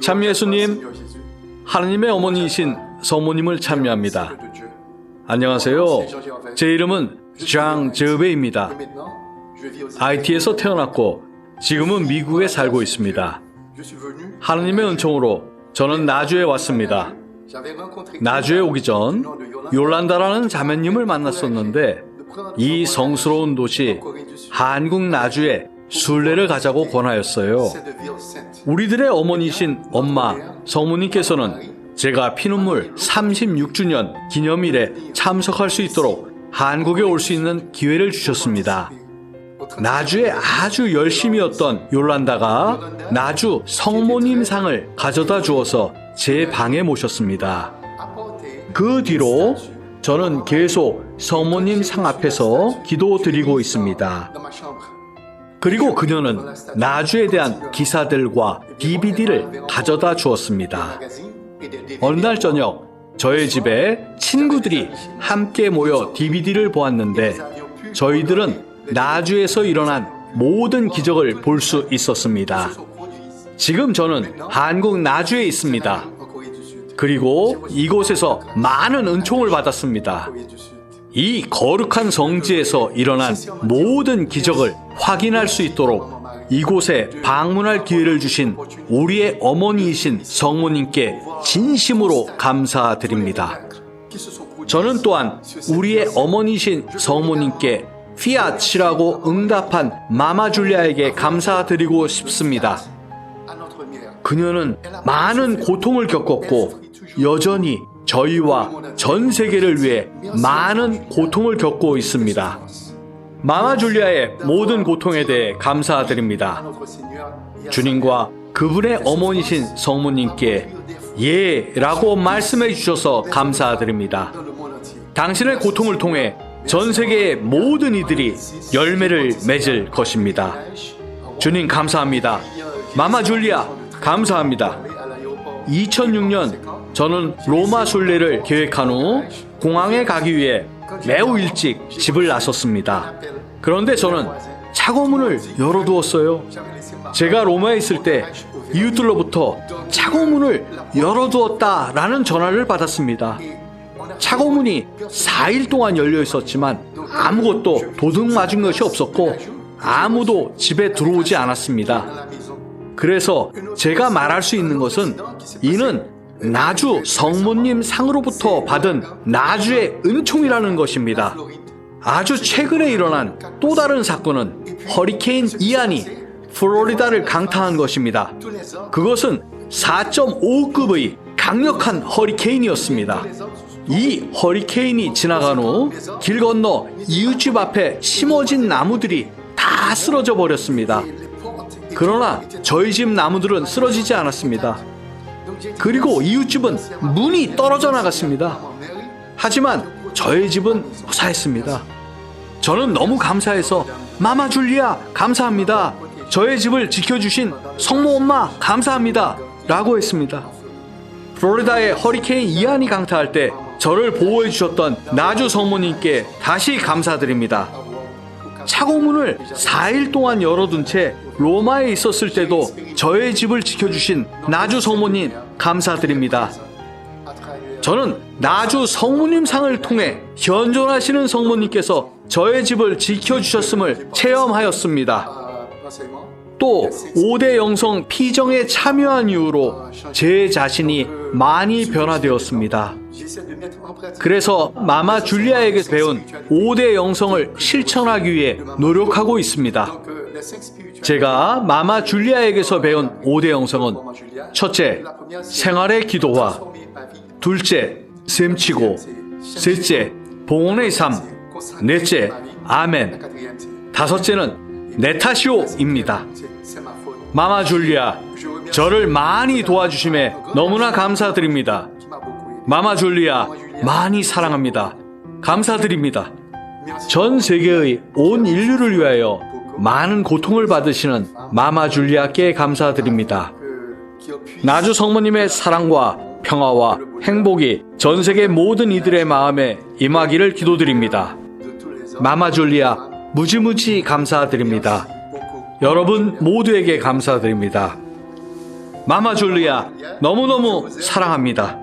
참 예수님, 하나님의 어머니이신 성모님을 참여합니다. 안녕하세요. 제 이름은 장 저베입니다. IT에서 태어났고 지금은 미국에 살고 있습니다. 하나님의 은총으로 저는 나주에 왔습니다. 나주에 오기 전 요란다라는 자매님을 만났었는데 이 성스러운 도시 한국 나주에 순례를 가자고 권하였어요. 우리들의 어머니신 엄마 성모님께서는 제가 피눈물 36주년 기념일에 참석할 수 있도록 한국에 올 수 있는 기회를 주셨습니다. 나주에 아주 열심이었던 요란다가 나주 성모님 상을 가져다 주어서 제 방에 모셨습니다. 그 뒤로 저는 계속 성모님 상 앞에서 기도 드리고 있습니다. 그리고 그녀는 나주에 대한 기사들과 DVD를 가져다 주었습니다. 어느 날 저녁 저의 집에 친구들이 함께 모여 DVD를 보았는데 저희들은 나주에서 일어난 모든 기적을 볼 수 있었습니다. 지금 저는 한국 나주에 있습니다. 그리고 이곳에서 많은 은총을 받았습니다. 이 거룩한 성지에서 일어난 모든 기적을 확인할 수 있도록 이곳에 방문할 기회를 주신 우리의 어머니이신 성모님께 진심으로 감사드립니다. 저는 또한 우리의 어머니이신 성모님께 피아치라고 응답한 마마 줄리아에게 감사드리고 싶습니다. 그녀는 많은 고통을 겪었고 여전히 저희와 전 세계를 위해 많은 고통을 겪고 있습니다. 마마 줄리아의 모든 고통에 대해 감사드립니다. 주님과 그분의 어머니신 성모님께 예 라고 말씀해 주셔서 감사드립니다. 당신의 고통을 통해 전 세계의 모든 이들이 열매를 맺을 것입니다. 주님 감사합니다. 마마 줄리아 감사합니다. 2006년 저는 로마 순례를 계획한 후 공항에 가기 위해 매우 일찍 집을 나섰습니다. 그런데 저는 차고문을 열어두었어요. 제가 로마에 있을 때 이웃들로부터 차고문을 열어두었다라는 전화를 받았습니다. 차고문이 4일 동안 열려 있었지만 아무것도 도둑 맞은 것이 없었고 아무도 집에 들어오지 않았습니다. 그래서 제가 말할 수 있는 것은 이는 나주 성모님 상으로부터 받은 나주의 은총이라는 것입니다. 아주 최근에 일어난 또 다른 사건은 허리케인 이안이 플로리다를 강타한 것입니다. 그것은 4.5급의 강력한 허리케인이었습니다. 이 허리케인이 지나간 후 길 건너 이웃집 앞에 심어진 나무들이 다 쓰러져 버렸습니다. 그러나 저희 집 나무들은 쓰러지지 않았습니다. 그리고 이웃집은 문이 떨어져 나갔습니다. 하지만 저희 집은 무사했습니다. 저는 너무 감사해서 마마 줄리아 감사합니다. 저의 집을 지켜주신 성모 엄마 감사합니다. 라고 했습니다. 플로리다의 허리케인 이안이 강타할 때 저를 보호해 주셨던 나주 성모님께 다시 감사드립니다. 차고문을 4일 동안 열어둔 채 로마에 있었을 때도 저의 집을 지켜주신 나주 성모님 감사드립니다. 저는 나주 성모님 상을 통해 현존하시는 성모님께서 저의 집을 지켜주셨음을 체험하였습니다. 또 5대 영성 피정에 참여한 이후로 제 자신이 많이 변화되었습니다. 그래서 마마 줄리아에게 배운 5대 영성을 실천하기 위해 노력하고 있습니다. 제가 마마 줄리아에게서 배운 5대 영성은 첫째, 생활의 기도와 둘째, 셈치고 셋째, 봉헌의 삶 넷째, 아멘 다섯째는 내 탓이오입니다. 마마 줄리아, 저를 많이 도와주심에 너무나 감사드립니다. 마마 줄리아, 많이 사랑합니다. 감사드립니다. 전 세계의 온 인류를 위하여 많은 고통을 받으시는 마마 줄리아께 감사드립니다. 나주 성모님의 사랑과 평화와 행복이 전 세계 모든 이들의 마음에 임하기를 기도드립니다. 마마 줄리아, 무지무지 감사드립니다. 여러분 모두에게 감사드립니다. 마마 줄리아 너무너무 사랑합니다.